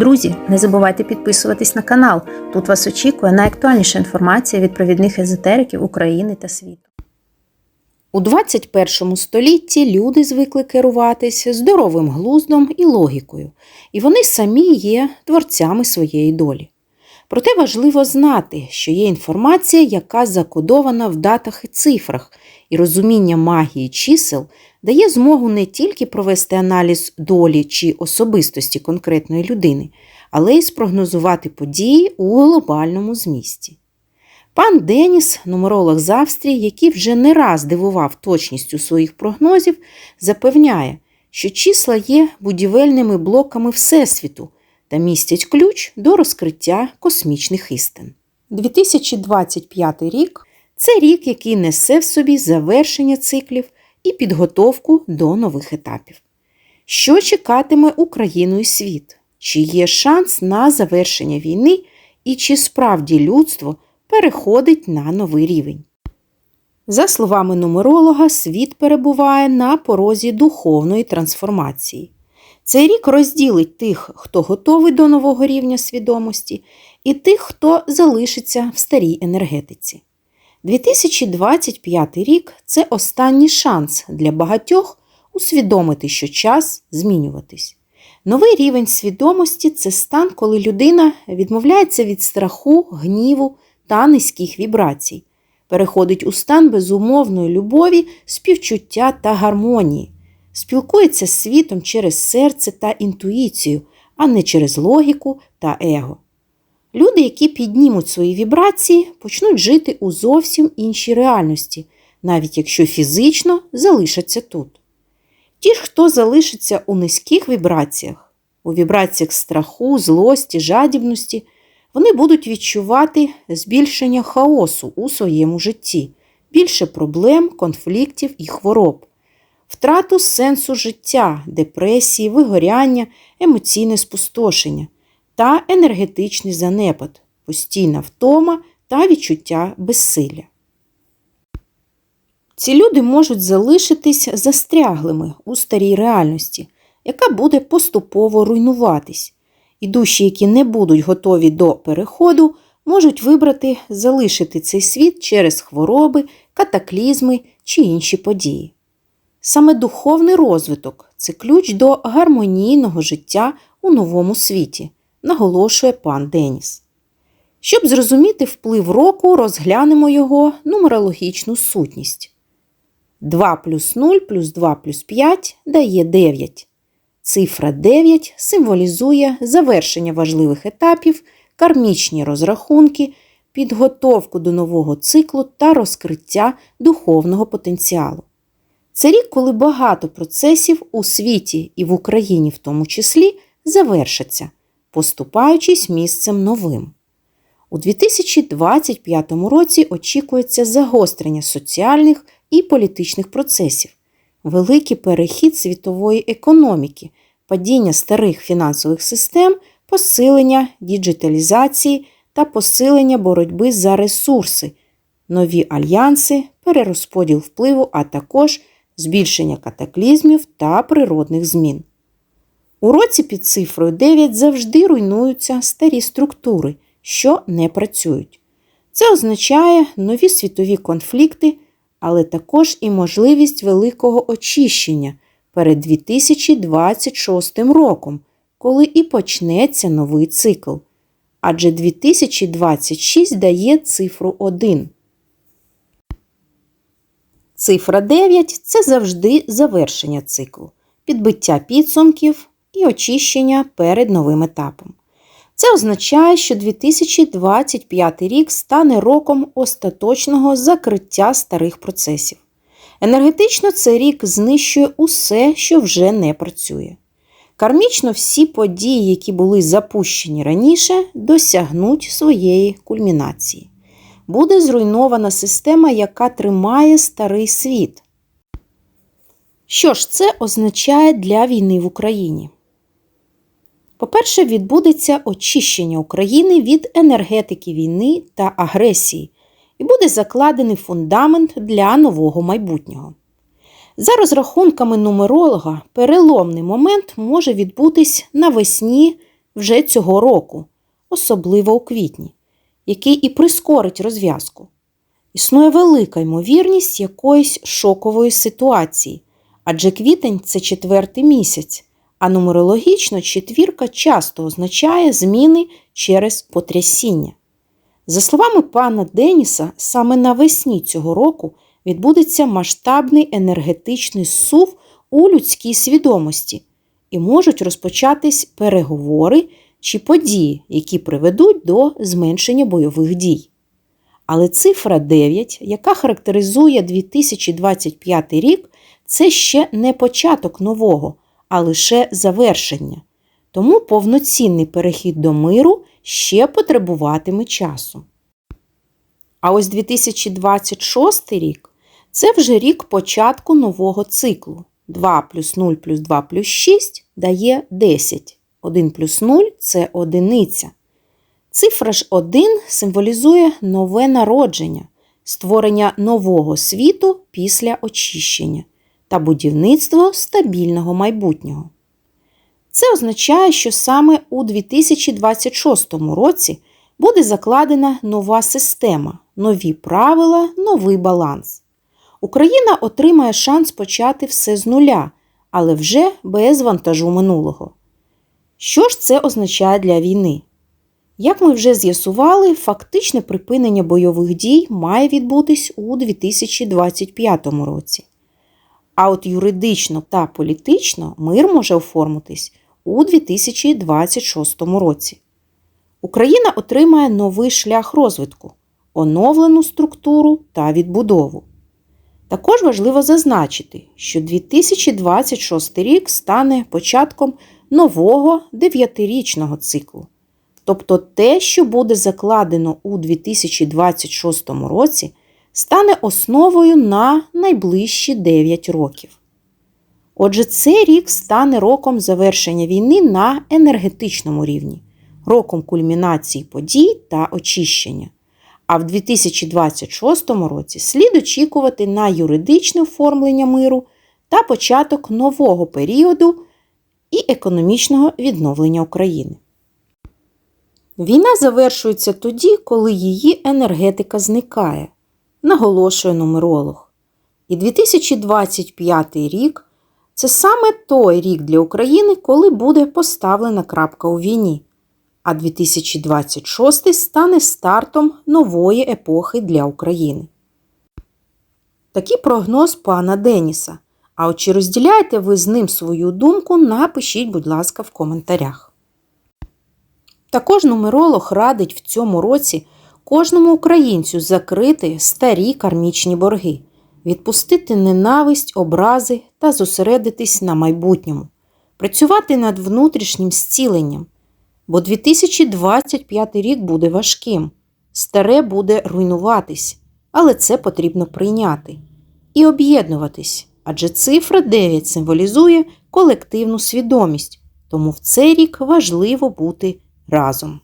Друзі, не забувайте підписуватись на канал. Тут вас очікує найактуальніша інформація від провідних езотериків України та світу. У 21 столітті люди звикли керуватися здоровим глуздом і логікою, і вони самі є творцями своєї долі. Проте важливо знати, що є інформація, яка закодована в датах і цифрах, і розуміння магії чисел дає змогу не тільки провести аналіз долі чи особистості конкретної людини, але й спрогнозувати події у глобальному змісті. Пан Деніс, нумеролог з Австрії, який вже не раз дивував точністю своїх прогнозів, запевняє, що числа є будівельними блоками Всесвіту та містять ключ до розкриття космічних істин. 2025 рік це рік, який несе в собі завершення циклів і підготовку до нових етапів. Що чекатиме Україну і світ? Чи є шанс на завершення війни, і чи справді людство переходить на новий рівень? За словами нумеролога, світ перебуває на порозі духовної трансформації. Цей рік розділить тих, хто готовий до нового рівня свідомості, і тих, хто залишиться в старій енергетиці. 2025 рік це останній шанс для багатьох усвідомити, що час змінюватись. Новий рівень свідомості це стан, коли людина відмовляється від страху, гніву та низьких вібрацій, переходить у стан безумовної любові, співчуття та гармонії, спілкується з світом через серце та інтуїцію, а не через логіку та его. Люди, які піднімуть свої вібрації, почнуть жити у зовсім іншій реальності, навіть якщо фізично залишаться тут. Ті ж, хто залишиться у низьких вібраціях, у вібраціях страху, злості, жадібності, вони будуть відчувати збільшення хаосу у своєму житті, більше проблем, конфліктів і хвороб, втрату сенсу життя, депресії, вигоряння, емоційне спустошення та енергетичний занепад, постійна втома та відчуття безсилля. Ці люди можуть залишитись застряглими у старій реальності, яка буде поступово руйнуватись, і душі, які не будуть готові до переходу, можуть вибрати залишити цей світ через хвороби, катаклізми чи інші події. Саме духовний розвиток це ключ до гармонійного життя у новому світі, наголошує пан Деніс. Щоб зрозуміти вплив року, розглянемо його нумерологічну сутність. 2 плюс 0 плюс 2 плюс 5 дає 9. Цифра 9 символізує завершення важливих етапів, кармічні розрахунки, підготовку до нового циклу та розкриття духовного потенціалу. Це рік, коли багато процесів у світі і в Україні в тому числі завершаться, поступаючись місцем новим. У 2025 році очікується загострення соціальних і політичних процесів, великий перехід світової економіки, падіння старих фінансових систем, посилення діджиталізації та посилення боротьби за ресурси, нові альянси, перерозподіл впливу, а також збільшення катаклізмів та природних змін. У році під цифрою 9 завжди руйнуються старі структури, що не працюють. Це означає нові світові конфлікти, але також і можливість великого очищення перед 2026 роком, коли і почнеться новий цикл. Адже 2026 дає цифру 1. Цифра 9 це завжди завершення циклу, підбиття підсумків і очищення перед новим етапом. Це означає, що 2025 рік стане роком остаточного закриття старих процесів. Енергетично цей рік знищує усе, що вже не працює. Кармічно всі події, які були запущені раніше, досягнуть своєї кульмінації. Буде зруйнована система, яка тримає старий світ. Що ж це означає для війни в Україні? По-перше, відбудеться очищення України від енергетики війни та агресії і буде закладений фундамент для нового майбутнього. За розрахунками нумеролога, переломний момент може відбутись навесні вже цього року, особливо у квітні, який і прискорить розв'язку. Існує велика ймовірність якоїсь шокової ситуації, адже квітень це четвертий місяць, а нумерологічно четвірка часто означає зміни через потрясіння. За словами пана Деніса, саме навесні цього року відбудеться масштабний енергетичний сув у людській свідомості і можуть розпочатись переговори чи події, які приведуть до зменшення бойових дій. Але цифра 9, яка характеризує 2025 рік, це ще не початок нового, а лише завершення. Тому повноцінний перехід до миру ще потребуватиме часу. А ось 2026 рік це вже рік початку нового циклу. 2 плюс 0 плюс 2 плюс 6 дає 10. 1 плюс 0 це одиниця. Цифра ж 1 символізує нове народження, створення нового світу після очищення та будівництво стабільного майбутнього. Це означає, що саме у 2026 році буде закладена нова система, нові правила, новий баланс. Україна отримає шанс почати все з нуля, але вже без вантажу минулого. Що ж це означає для війни? Як ми вже з'ясували, фактичне припинення бойових дій має відбутись у 2025 році. А от юридично та політично мир може оформитись у 2026 році. Україна отримає новий шлях розвитку, оновлену структуру та відбудову. Також важливо зазначити, що 2026 рік стане початком нового дев'ятирічного циклу. Тобто те, що буде закладено у 2026 році, стане основою на найближчі 9 років. Отже, цей рік стане роком завершення війни на енергетичному рівні, роком кульмінації подій та очищення. А в 2026 році слід очікувати на юридичне оформлення миру та початок нового періоду і економічного відновлення України. Війна завершується тоді, коли її енергетика зникає, наголошує нумеролог. І 2025 рік це саме той рік для України, коли буде поставлена крапка у війні. А 2026 стане стартом нової епохи для України. Такий прогноз пана Деніса. А от чи розділяєте ви з ним свою думку, напишіть, будь ласка, в коментарях. Також нумеролог радить в цьому році кожному українцю закрити старі кармічні борги, відпустити ненависть, образи та зосередитись на майбутньому, працювати над внутрішнім зціленням. Бо 2025 рік буде важким, старе буде руйнуватись, але це потрібно прийняти і об'єднуватись, адже цифра 9 символізує колективну свідомість, тому в цей рік важливо бути разом.